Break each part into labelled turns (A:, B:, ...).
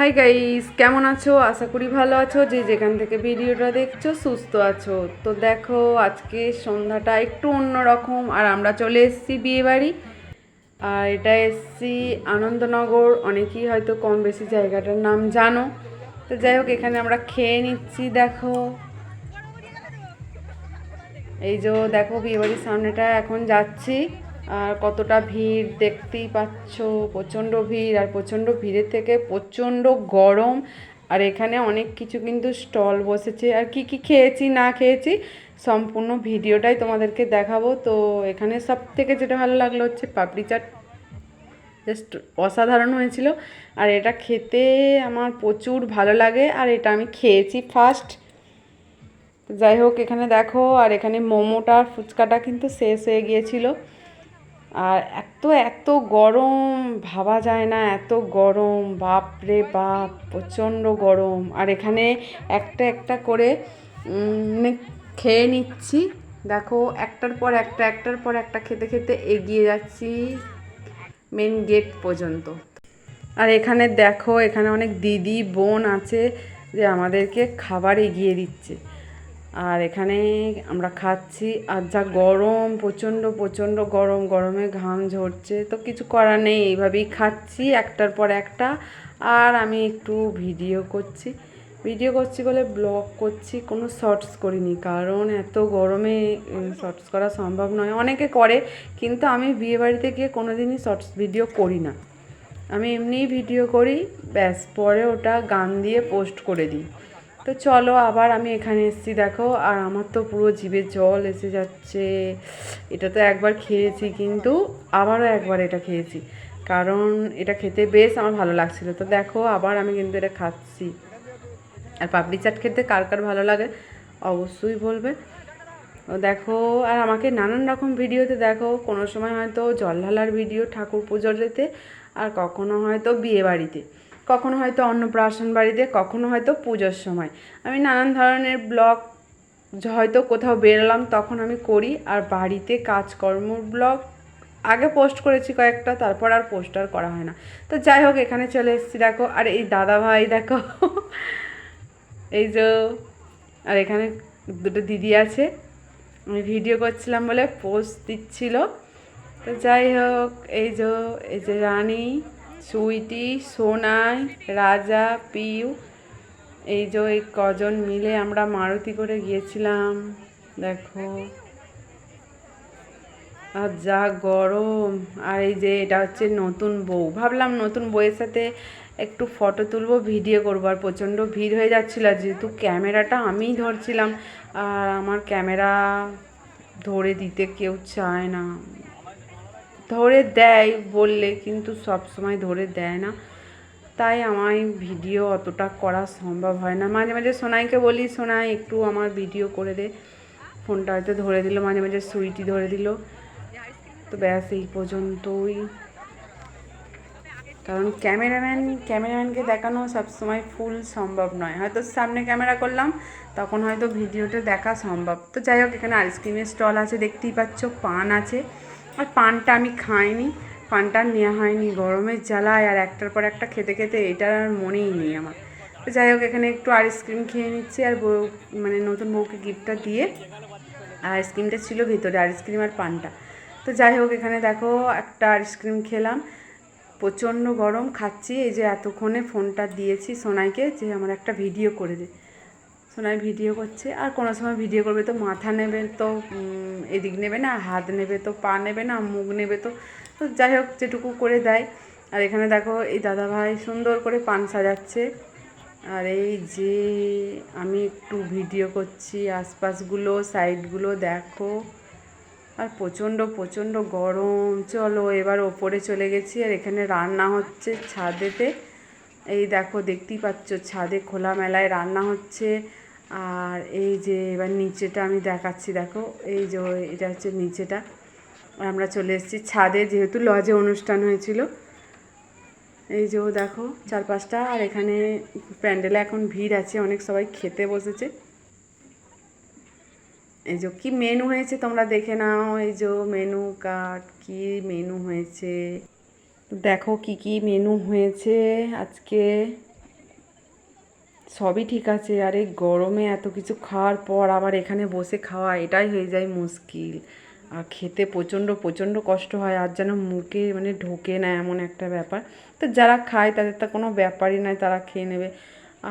A: Hi guys কেমন আছো? আশা করি ভালো আছো। যে যেখান থেকে ভিডিওটা দেখছ, সুস্থ আছো। তো দেখো, আজকে সন্ধ্যাটা একটু অন্যরকম। আর আমরা চলে এসেছি বিয়ে বাড়ি আর এটা এসছি আনন্দনগর। অনেকেই হয়তো কম বেশি জায়গাটার নাম জানো। তো যাই হোক, এখানে আমরা খেয়ে নিচ্ছি, দেখো। এই যে, দেখো বিয়েবাড়ির সামনেটা, এখন যাচ্ছি। আর কতটা ভিড় দেখতেই পাচ্ছ, প্রচণ্ড ভিড় আর প্রচণ্ড ভিড়ের থেকে প্রচণ্ড গরম। আর এখানে অনেক কিছু কিন্তু স্টল বসেছে। আর কি কি খেয়েছি, না খেয়েছি, সম্পূর্ণ ভিডিওটাই তোমাদেরকে দেখাবো। তো এখানে সব থেকে যেটা ভালো লাগল হচ্ছে পাপড়ি চাট। জাস্ট অসাধারণ হয়েছিল। আর এটা খেতে আমার প্রচুর ভালো লাগে আর এটা আমি খেয়েছি ফার্স্ট। যাই হোক, এখানে দেখো, আর এখানে মোমোটা, ফুচকাটা কিন্তু শেষ হয়ে গিয়েছিল। আর এত এত গরম, ভাবা যায় না, এত গরম বাপ রে বাপ, প্রচণ্ড গরম। আর এখানে একটা একটা করে মানে খেয়ে নিচ্ছি। দেখো, একটার পর একটা, একটার পর একটা খেতে খেতে এগিয়ে যাচ্ছি মেন গেট পর্যন্ত। আর এখানে দেখো, এখানে অনেক দিদি, বোন আছে যে আমাদেরকে খাবার এগিয়ে দিচ্ছে। আর এখানে আমরা খাচ্ছি। আর যা গরম, প্রচণ্ড প্রচণ্ড গরম, গরমে ঘাম ঝরছে। তো কিছু করার নেই, এইভাবেই খাচ্ছি একটার পর একটা। আর আমি একটু ভিডিও করছি। ভিডিও করছি বলে ব্লগ করছি, কোনো শর্টস করিনি। কারণ এত গরমে শর্টস করা সম্ভব নয়। অনেকে করে, কিন্তু আমি বিয়েবাড়িতে গিয়ে কোনো দিনই শর্টস ভিডিও করি না। আমি এমনিই ভিডিও করি, ব্যাস, পরে ওটা গান দিয়ে পোস্ট করে দিই। তো চলো আবার আমি এখানে এসেছি, দেখো। আর আমার তো পুরো জিভে জল এসে যাচ্ছে। এটা তো একবার খেয়েছি, কিন্তু আবারও একবার এটা খেয়েছি। কারণ এটা খেতে বেশ আমার ভালো লাগছিল। তো দেখো, আবার আমি কিন্তু এটা খাচ্ছি। আর পাপড়ি চাট খেতে কার কার ভালো লাগে, অবশ্যই বলবে। দেখো, আর আমাকে নানান রকম ভিডিওতে দেখো। কোনো সময় হয়তো জল ঢালার ভিডিও ঠাকুর পুজোতে আর কখনো হয়তো বিয়ে বাড়িতে কখনো হয়তো অন্নপ্রাশন বাড়িতে, কখনো হয়তো পুজোর সময়। আমি নানান ধরনের ব্লগ হয়তো কোথাও বেরোলাম, তখন আমি করি। আর বাড়িতে কাজকর্মর ব্লগ, আগে পোস্ট করেছি কয়েকটা, তারপর আর পোস্ট আর করা হয় না। তো যাই হোক, এখানে চলে এসেছি, দেখো। আর এই দাদা ভাই, দেখো। এই যে, আর এখানে দুটো দিদি আছে। আমি ভিডিও করছিলাম বলে পোস্ট দিচ্ছিল। তো যাই হোক, এই যে এই যে রানী। সুইটি, সোনাই, রাজা, পিউ, এই যে এই কজন মিলে আমরা মারুতি করে গিয়েছিলাম, দেখো। আর যা গরম, আর এই যে এটা হচ্ছে নতুন বউ। ভাবলাম নতুন বউয়ের সাথে একটু ফটো তুলবো, ভিডিও করব, আর প্রচণ্ড ভিড় হয়ে যাচ্ছিল যেহেতু ক্যামেরাটা আমিই ধরছিলাম, আর আমার ক্যামেরা ধরে দিতে কেউ চায় না। ধরে দেয় বললে, কিন্তু সব সময় ধরে দেয় না। তাই আমায় ভিডিও অতটা করা সম্ভব হয় না। মাঝে মাঝে সোনাইকে বলি, সোনাই, একটু আমার ভিডিও করে দে। ফোনটা হয়তো ধরে দিল, মাঝে মাঝে সুইটি ধরে দিল। তো ব্যাস, এই পর্যন্তই। কারণ ক্যামেরাম্যান, ক্যামেরাম্যানকে দেখানো সবসময় ফুল সম্ভব নয়। হয়তো সামনে ক্যামেরা করলাম, তখন হয়তো ভিডিওটা দেখা সম্ভব। তো যাই হোক, এখানে আইসক্রিমের স্টল আছে, দেখতেই পাচ্ছ, পান আছে। আর পানটা আমি খাইনি, পানটা নেওয়া হয়নি গরমের জ্বালায় আর একটার পর একটা খেতে খেতে এটা আর মনেই নেই আমার। তো যাই হোক, এখানে একটু আইসক্রিম খেয়ে নিচ্ছি আর বউ মানে নতুন বউকে গিফটটা দিয়ে আইসক্রিমটা ছিল ভিতরে আইসক্রিম আর পানটা। তো যাই হোক, এখানে দেখো একটা আইসক্রিম খেলাম। প্রচণ্ড গরম, খাচ্ছি। এই যে এতক্ষণে ফোনটা দিয়েছি সোনাইকে যে আমার একটা ভিডিও করে দে। সোনাই ভিডিও করছে। আর কোনো সময় ভিডিও করবে তো মাথা নেবে তো এদিক নেবে না, হাত নেবে তো, পা নেবে না, মুখ নেবে তো। তো যাই হোক, যেটুকু করে দেয়। আর এখানে দেখো, এই দাদা ভাই সুন্দর করে পান সাজাচ্ছে। আর এই যে আমি একটু ভিডিও করছি, আশপাশগুলো, সাইডগুলো দেখো। আর প্রচণ্ড প্রচণ্ড গরম। চলো, এবার ওপরে চলে গেছি। আর এখানে রান্না হচ্ছে ছাদেতে। এই দেখো দেখতেই পাচ্ছ, ছাদে খোলা মেলায় রান্না হচ্ছে। আর এই যে এবার নিচেটা আমি দেখাচ্ছি, দেখো, এই যে এটা হচ্ছে নিচেটা। আমরা চলে এসেছি ছাদে, যেহেতু লজে অনুষ্ঠান হয়েছিল। এই যে দেখো, চারপাশটা, আর এখানে প্যান্ডেলে এখন ভিড় আছে, অনেক সবাই খেতে বসেছে। এই যে কি মেনু হয়েছে তোমরা দেখে নাও, এই যে মেনু কার্ড কি মেনু হয়েছে? দেখো কি কি মেনু হয়েছে আজকে। সবই ঠিক আছে, আর এই গরমে এত কিছু খাওয়ার পর আবার এখানে বসে খাওয়া, এটাই হয়ে যায় মুশকিল। আর খেতে প্রচণ্ড প্রচণ্ড কষ্ট হয়, আর যেন মুখে মানে ঢোকে না এমন একটা ব্যাপার। তো যারা খায় তাদের তো কোনো ব্যাপারই নয় তারা খেয়ে নেবে।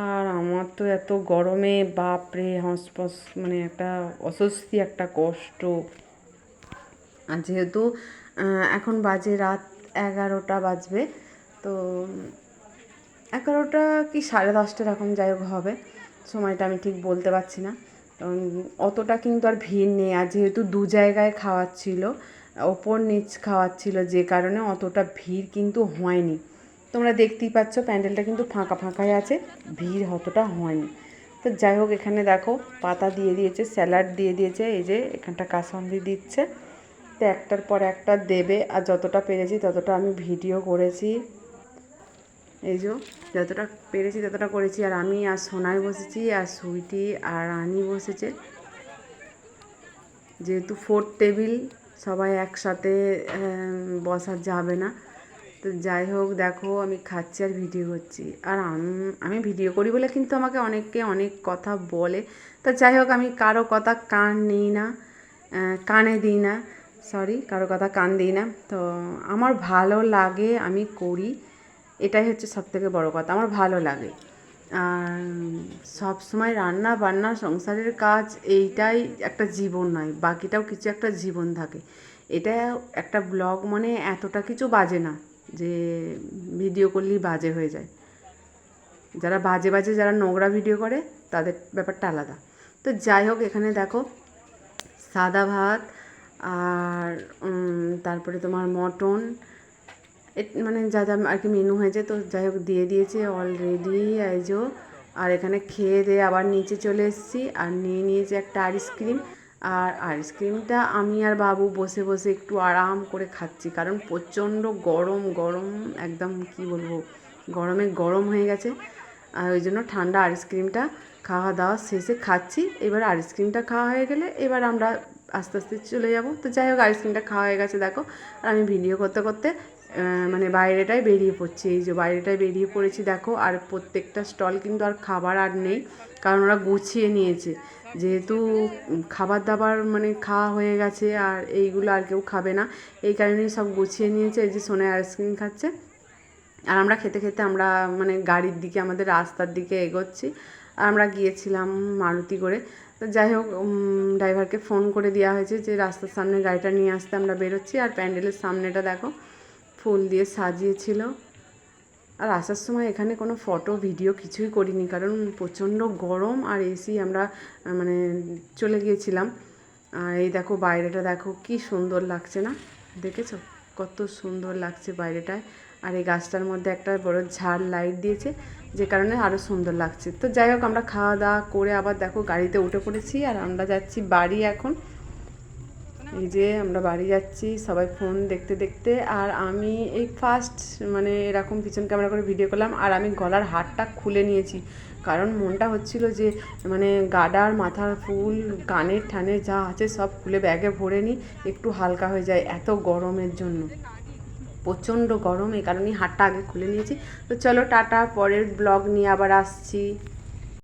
A: আর আমার তো এত গরমে, বাপরে, হসপস মানে একটা অস্বস্তি, একটা কষ্ট। আর যেহেতু এখন বাজে রাত এগারোটা বাজবে। তো এগারোটা কি সাড়ে দশটা এরকম যাই হোক হবে। সময়টা আমি ঠিক বলতে পারছি না। অতটা কিন্তু আর ভিড় নেই। আর যেহেতু দু জায়গায় খাওয়াচ্ছিল, ওপর নিচ খাওয়াচ্ছিল, যে কারণে অতটা ভিড় কিন্তু হয়নি। তোমরা দেখতেই পাচ্ছ প্যান্ডেলটা কিন্তু ফাঁকা ফাঁকাই আছে, ভিড় অতটা হয়নি। তো যাই হোক, এখানে দেখো পাতা দিয়ে দিয়েছে, স্যালাড দিয়ে দিয়েছে, এই যে এখানটা কাসন্দি দিচ্ছে। তো একটার পর একটা দেবে, আর যতটা পেরেছি ততটা আমি ভিডিও করেছি। এই যে, যতটা পেরেছি ততটা করেছি। আর আমি, আর সোনায় বসেছি, আর সুইটি, আর রানি বসেছে। যেহেতু ফোর্থ টেবিল সবাই একসাথে বসা যাবে না। তো যাই হোক, দেখো, আমি খাচ্ছি আর ভিডিও করছি। আর আমি ভিডিও করি বলে কিন্তু আমাকে অনেকে অনেক কথা বলে। তো যাই হোক, আমি কারও কথা কান নিই না কানে দিই না। সরি কারও কথা কান দিই না। তো আমার ভালো লাগে, আমি করি, এটাই হচ্ছে সব থেকে বড় কথা। আমার ভালো লাগে। আর সব সময় রান্না বান্না, সংসারের কাজ, এইটাই একটা জীবন নয়। বাকিটাও কিছু একটা জীবন থাকে। এটা একটা ব্লগ মানে এতটা কিছু বাজে না, যে ভিডিও করলেই বাজে হয়ে যায়। যারা বাজে বাজে, যারা নোংরা ভিডিও করে, তাদের ব্যাপারটা আলাদা। তো যাই হোক, এখানে দেখো, সাদা ভাত আর তারপরে তোমার মটন। মানে যা যা আর কি মেনু হয়েছে, তো যাই হোক দিয়ে দিয়েছে অলরেডি আইজো আর এখানে খেয়ে দিয়ে আবার নিচে চলে এসেছি আর নিয়ে নিয়েছি একটা আইসক্রিম আর আইসক্রিমটা আমি আর বাবু বসে বসে একটু আরাম করে খাচ্ছি, কারণ প্রচণ্ড গরম গরম একদম কি বলব, গরমে গরম হয়ে গেছে। আর ওই জন্য ঠান্ডা আইসক্রিমটা খাওয়া দাওয়া শেষে খাচ্ছি। এবার আইসক্রিমটা খাওয়া হয়ে গেলে এবার আমরা আস্তে আস্তে চলে যাব। তো যাই হোক, আইসক্রিমটা খাওয়া হয়ে গেছে, দেখো। আর আমি ভিডিও করতে করতে মানে বাইরেটায় বেরিয়ে পড়ছি। এই যে বাইরেটায় বেরিয়ে পড়েছি, দেখো। আর প্রত্যেকটা স্টল কিন্তু আর খাবার আর নেই, কারণ ওরা গুছিয়ে নিয়েছে। যেহেতু খাবার দাবার মানে খাওয়া হয়ে গেছে, আর এইগুলো আর কেউ খাবে না। এই কারণেই সব গুছিয়ে নিয়েছে। এই যে সোনায় আইসক্রিম খাচ্ছে। আর আমরা খেতে খেতে আমরা মানে গাড়ির দিকে, আমাদের রাস্তার দিকে এগোচ্ছি। আর আমরা গিয়েছিলাম মারুতি করে। তো যাই হোক ড্রাইভারকে ফোন করে দেওয়া হয়েছে যে রাস্তার সামনে গাড়িটা নিয়ে আসতে আমরা বেরোচ্ছি আর প্যান্ডেলের সামনেটা দেখো, ফুল দিয়ে সাজিয়েছিল। আর আসার সময় এখানে কোনো ফটো, ভিডিও কিছুই করিনি কারণ প্রচণ্ড গরম আর এসি আমরা মানে চলে গিয়েছিলাম। আর এই দেখো বাইরেটা দেখো, কি সুন্দর লাগছে না? দেখেছ? কত সুন্দর লাগছে বাইরেটায়। আর এই গাছটার মধ্যে একটা বড় ঝাড় লাইট দিয়েছে, যে কারণে আরও সুন্দর লাগছে। তো যাই হোক, আমরা খাওয়া দাওয়া করে আবার দেখো গাড়িতে উঠে পড়েছি আর আমরা যাচ্ছি বাড়ি এখন। এই যে আমরা বাড়ি যাচ্ছি, সবাই ফোন দেখতে দেখতে আর আমি এই ফার্স্ট মানে এরকম পিছন ক্যামেরা করে ভিডিও করলাম আর আমি গলার হারটা খুলে নিয়েছি। কারণ মনটা হচ্ছিল যে মানে গাডার, মাথার ফুল, কানের ঠানে যা আছে সব খুলে ব্যাগে ভরে নিই, একটু হালকা হয়ে যায় এত গরমের জন্য। প্রচণ্ড গরম, এই কারণেই হাটটা আগে খুলে নিয়েছি। তো চলো টাটা, পরের ব্লগ নিয়ে আবার আসছি।